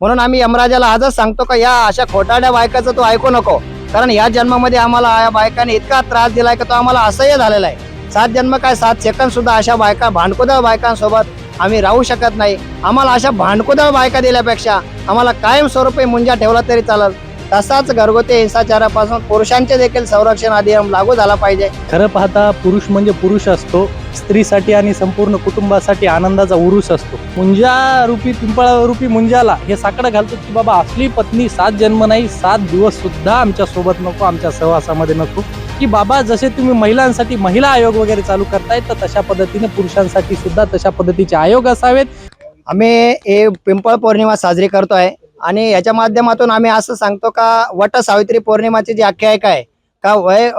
म्हणून आम्ही यमराजाला आजच सांगतो का या अशा खोटाड्या बायकाचं तू ऐकू नको. कारण या जन्मामध्ये आम्हाला या बायकाने इतका त्रास दिलाय की तो आम्हाला असह्य झालेला आहे. सात जन्म काय सात सेकंद सुद्धा अशा बायका भांडकुदळ बायकांसोबत आम्ही राहू शकत नाही. आम्हाला अशा भांडकुदळ बायका दिल्यापेक्षा आम्हाला कायमस्वरूपी मुंजा ठेवला तरी चालेल. तसाच घरगुती हिंसाचारापासून पुरुषांचे देखील संरक्षण अधिनियम लागू झाला पाहिजे. खरं पाहता पुरुष म्हणजे पुरुष असतो. स्त्रीसाठी आणि संपूर्ण कुटुंबासाठी आनंदाचा उरूस असतो. मुंजा रूपी पिंपळा रूपी मुंजाला हे साकडं घालतो की बाबा असली पत्नी सात जन्म नाही सात दिवस सुद्धा आमच्यासोबत नको आमच्या सहवासामध्ये नको. की बाबा जसे तुम्ही महिलांसाठी महिला आयोग वगैरे चालू करतायत तर तशा पद्धतीने पुरुषांसाठी सुद्धा तशा पद्धतीचे आयोग असावेत. आम्ही हे पिंपळ पौर्णिमा साजरी करतोय. आणि याच्या माध्यमातून आम्ही असं सांगतो का वट सावित्री पौर्णिमाची जी आख्यायिका आहे का वय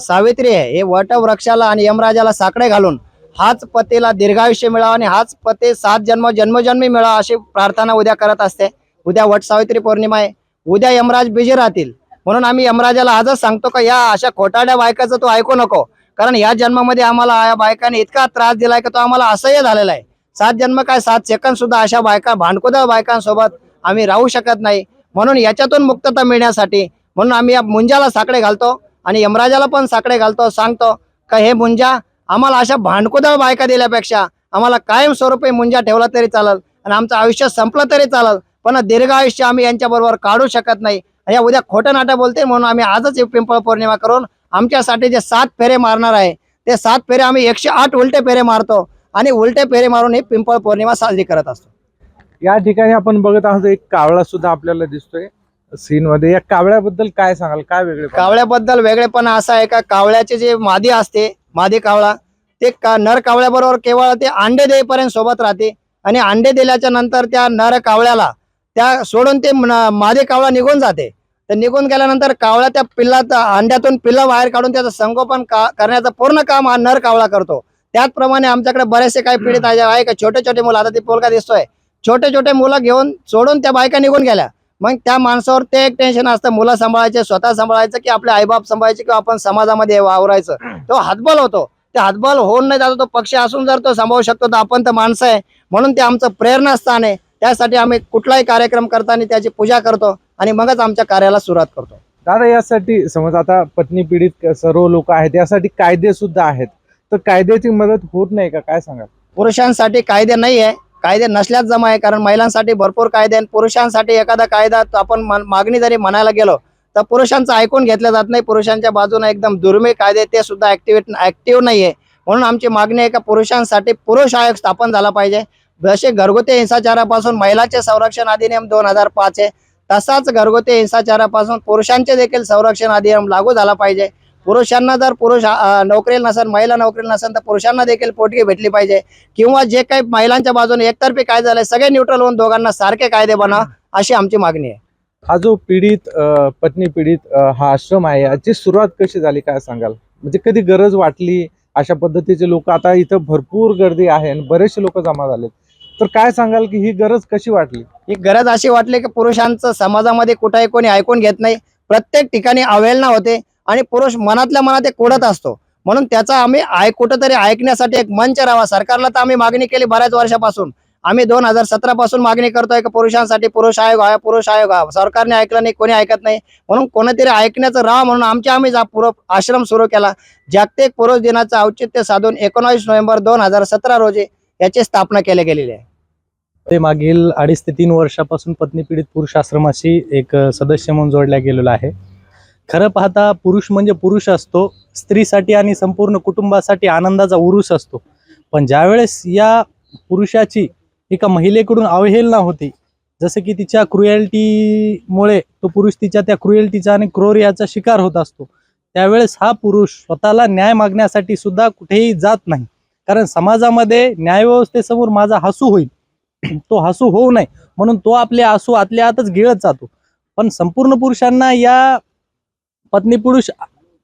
सावित्री आहे हे वट वृक्षाला आणि यमराजाला साकडे घालून हाच पतीला दीर्घायुष्य मिळावं आणि हाच पती सात जन्म जन्मजन्मी मिळावा अशी प्रार्थना उद्या करत असते. उद्या वट सावित्री पौर्णिमा आहे. उद्या यमराज बिजी राहतील. म्हणून आम्ही यमराजाला आजच सांगतो का या अशा खोटाड्या बायकाचं तू ऐकू नको. कारण या जन्मामध्ये आम्हाला या बायकाने इतका त्रास दिलाय की तो आम्हाला असह्य झालेला आहे. सात जन्म काय सात सेकंद सुद्धा अशा बायका भांडकुदळ बायकांसोबत आम्ही राहू शकत नाही. म्हणून याच्यातून मुक्तता मिळण्यासाठी म्हणून आम्ही या मुंजाला साकडे घालतो आणि यमराजाला पण साकडे घालतो सांगतो का हे मुंजा आम्हाला अशा भांडकुदळ बायका दिल्यापेक्षा आम्हाला कायमस्वरूपी मुंजा ठेवला तरी चालेल आणि आमचं आयुष्य संपलं तरी चालेल. पण दीर्घ आयुष्य आम्ही यांच्याबरोबर काढू शकत नाही. या उद्या खोटं नाटक बोलते म्हणून आम्ही आजच पिंपळ पौर्णिमा करून आमच्यासाठी जे सात फेरे मारणार आहे ते सात फेरे आम्ही एकशे आठ उलटे फेरे मारतो आणि उलटे फेरे मारून ही पिंपळ पौर्णिमा साजरी करत असतो. या ठिकाणी आपण बघत आहोत एक कावळा सुद्धा आपल्याला दिसतोय सीन मध्ये या कावळ्याबद्दल काय सांगाल? काय वेगळे कावळ्याबद्दल वेगळेपणा असा आहे का कावळ्याचे जे मादी असते मादी कावळा ते का नर कावळ्याबरोबर केवळ ते अंडे देईपर्यंत सोबत राहते आणि अंडे दिल्याच्या नंतर त्या नर कावळ्याला त्या सोडून ते मादी कावळा निघून जाते. तर निघून गेल्यानंतर कावळा त्या पिल्लात अंड्यातून पिल्ला बाहेर काढून त्याचं संगोपन का- करण्याचं पूर्ण काम हा नर कावळा करतो. त्याचप्रमाणे आमच्याकडे बरेचसे काही पीडित आहे का? छोटे छोटे मुलं आता ते पोलका दिसतोय. छोटे छोटे मुलं घेऊन सोडून त्या बायका निघून गेल्या. मग त्या माणसावर ते एक टेन्शन असतं. मुलं सांभाळायचे स्वतः सांभाळायचं की आपले आईबाप सांभाळायचे किंवा आपण समाजामध्ये वावरायचं. तो हातबल होतो. ते हातबल होऊन नाही जातो तो पक्षी असून जर तो सांभाळू शकतो तर आपण तर माणसं आहे. म्हणून ते आमचं प्रेरणास्थान आहे. त्यासाठी आम्ही कुठलाही कार्यक्रम करताना त्याची पूजा करतो आणि मगच आमच्या कार्याला सुरुवात करतो. दादा यासाठी समज आता पत्नी पीडित सर्व लोक आहेत. यासाठी कायदे सुद्धा आहेत. तर कायद्याची मदत होत नाही का? काय सांगाल? पुरुषांसाठी कायदे नाही आहे कायदे नसल्याच जमा आहे. कारण महिलांसाठी भरपूर कायदे आहेत. पुरुषांसाठी एखादा कायदा आपण मागणी जरी म्हणायला गेलो तर पुरुषांचं ऐकून घेतलं जात नाही. पुरुषांच्या बाजूने एकदम दुर्मिळ कायदे ते सुद्धा ऍक्टिव्ह ऍक्टिव्ह नाही आहे. म्हणून आमची मागणी आहे का पुरुषांसाठी पुरुष आयोग स्थापन झाला पाहिजे. जसे घरगुती हिंसाचारापासून महिलांचे संरक्षण अधिनियम दोन हजार पाच आहे तसाच घरगुती हिंसाचारापासून पुरुषांचे देखील संरक्षण अधिनियम लागू झाला पाहिजे. पुरुषांना जर पुरुष नोकरीला नसेल महिला नोकरीला नसेल तर पुरुषांना देखील पोटगी भेटली पाहिजे. किंवा जे काही महिलांच्या बाजूने एकतर्फी कायदे झाले सगळे न्यूट्रल होऊन दोघांना सारखे कायदे बनवा अशी आमची मागणी आहे. हा जो पीडित पत्नी पीडित हा आश्रम आहे याची सुरुवात कशी झाली काय सांगाल? म्हणजे कधी गरज वाटली? अशा पद्धतीचे लोक आता इथं भरपूर गर्दी आहे आणि बरेचसे लोक जमा झालेत. तर काय सांगाल की ही गरज कशी वाटली? ही गरज अशी वाटली की पुरुषांचं समाजामध्ये कुठेही कोणी ऐकून घेत नाही. प्रत्येक ठिकाणी अवहेलना होते. आणि पुरुष मनातल्या मनात एक कुडत असतो. म्हणून त्याचा आम्ही आय कुठंतरी ऐकण्यासाठी एक मंच राहावा. सरकारला तर आम्ही मागणी केली बऱ्याच वर्षापासून. आम्ही दोन हजार सतरा पासून मागणी करतोय की पुरुषांसाठी पुरुष आयोग आहे पुरुष आयोग आहे सरकारने ऐकलं नाही कोणी ऐकत नाही. म्हणून कोणीतरी ऐकण्याचं राहा म्हणून आमच्या आम्ही जा पुर आश्रम सुरू केला. जागतिक पुरुष दिनाचं औचित्य साधून एकोणावीस नोव्हेंबर दोन हजार सतरा रोजी याची स्थापना केली गेलेली आहे. ते मागील अडीच ते तीन वर्षापासून पत्नी पीडित पुरुष आश्रमाशी एक सदस्य म्हणून जोडल्या गेलेला आहे. खरं पाहता पुरुष म्हणजे पुरुष असतो स्त्रीसाठी आणि संपूर्ण कुटुंबासाठी आनंदाचा उरुस असतो. पण ज्यावेळेस या पुरुषाची एका महिलेकडून अवहेलना होती जसं की तिच्या क्रुएल्टीमुळे तो पुरुष तिच्या त्या क्रुएल्टीचा आणि क्रोरियाचा शिकार होत असतो त्यावेळेस हा पुरुष स्वतःला न्याय मागण्यासाठी सुद्धा कुठेही जात नाही. कारण समाजामध्ये न्यायव्यवस्थेसमोर माझा हसू होईल. तो हसू होऊ नये म्हणून तो आपले आसू आतल्या आतच गिळत जातो. पण संपूर्ण पुरुषांना या पत्नी पुरुष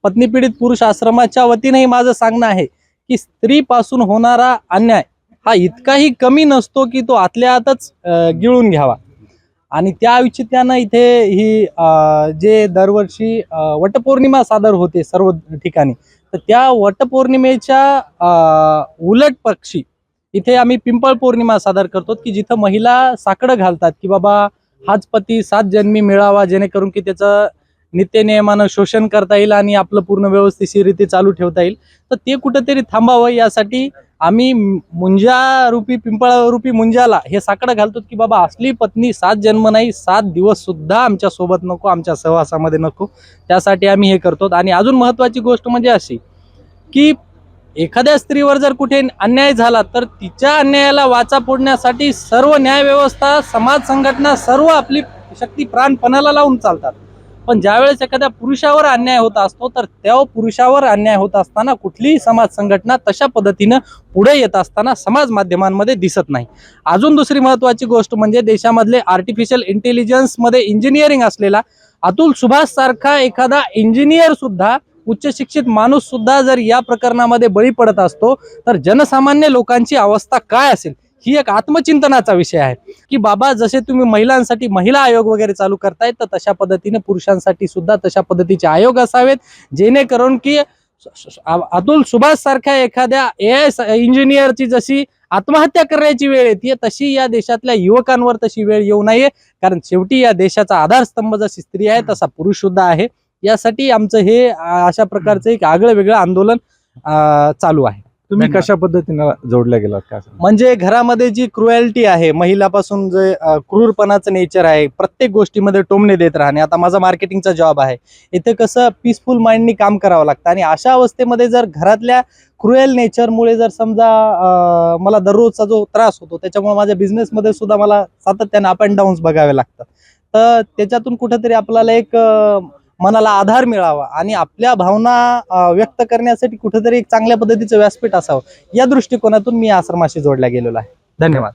पत्नी पीडित पुरुष आश्रमाच्या वतीनेही माझं सांगणं आहे की स्त्रीपासून होणारा अन्याय हा इतकाही कमी नसतो की तो आतल्या आतच गिळून घ्यावा. आणि त्या औचित्यानं इथे ही जे दरवर्षी वटपौर्णिमा सादर होते सर्व ठिकाणी तर त्या वटपौर्णिमेच्या उलट पक्षी इथे आम्ही पिंपळ पौर्णिमा सादर करतो की जिथं महिला साकडं घालतात की बाबा हाच पती सात जन्मी मिळावा जेणेकरून की त्याचं नित्यनियमानं शोषण करता येईल आणि आपलं पूर्ण व्यवस्थितरित्या चालू ठेवता येईल. तर ते कुठंतरी थांबावं यासाठी आम्ही मुंजा रूपी रूपी मुंजाला हे साकडं घालतो की बाबा असली पत्नी सात जन्म नाही सात दिवस सुद्धा आमच्यासोबत नको आमच्या सहवासामध्ये नको. त्यासाठी आम्ही हे करतो. आणि अजून महत्वाची गोष्ट म्हणजे अशी की एखाद्या स्त्रीवर जर कुठे अन्याय झाला तर तिच्या अन्यायाला वाचा फोडण्यासाठी सर्व न्यायव्यवस्था समाज संघटना सर्व आपली शक्ती प्राणपणाला लावून चालतात. पण ज्यावेळेस एखाद्या पुरुषावर अन्याय होत असतो तर त्या पुरुषावर अन्याय होत असताना कुठलीही समाज संघटना तशा पद्धतीनं पुढे येत असताना समाज माध्यमांमध्ये दिसत नाही. अजून दुसरी महत्वाची गोष्ट म्हणजे देशामधले आर्टिफिशियल इंटेलिजन्समध्ये इंजिनिअरिंग असलेला अतुल सुभाष सारखा एखादा इंजिनियर सुद्धा उच्च शिक्षित माणूस सुद्धा जर या प्रकरणामध्ये बळी पडत असतो तर जनसामान्य लोकांची अवस्था काय असेल? ही एक आत्मचिंतनाचा विषय आहे. की बाबा जसे तुम्ही महिलांसाठी महिला आयोग वगैरे चालू करतायत तर तशा पद्धतीने पुरुषांसाठी सुद्धा तशा पद्धतीचे आयोग असावेत. जेणेकरून की अतुल सुभाष सारख्या एखाद्या ए इंजिनियरची जशी आत्महत्या करण्याची वेळ येते तशी या देशातल्या युवकांवर तशी वेळ येऊ नये. कारण शेवटी या देशाचा आधारस्तंभ जशी स्त्री आहे तसा पुरुष सुद्धा आहे. यासाठी आमचं हे अशा प्रकारचं एक आगळं वेगळं आंदोलन चालू आहे. तुम्ही धन्यवाद. कशा पद्धतीनं जोडल्या गेलात काय सांगाल? म्हणजे घरामध्ये जी क्रुएल्टी आहे महिलापासून जे अ, क्रूरपणाचं नेचर आहे प्रत्येक गोष्टीमध्ये टोमणे देत राहणे आता माझा मार्केटिंगचा जॉब आहे इथे कसं पीसफुल माइंडनी काम करावं लागतं आणि अशा अवस्थेमध्ये जर घरातल्या क्रुएल नेचरमुळे जर समजा अ, मला दररोजचा जो त्रास होतो त्याच्यामुळे माझ्या बिझनेसमध्ये सुद्धा मला सातत्याने अप अँड डाऊन्स बघावे लागतात तर त्याच्यातून कुठेतरी आपल्याला एक अ, मनाला आधार मिळावा आणि आपल्या भावना व्यक्त करण्यासाठी कुठेतरी एक चांगल्या पद्धतीचं व्यासपीठ असावं. या दृष्टिकोनातून मी आश्रमाशी जोडल्या गेलेलो आहे. धन्यवाद.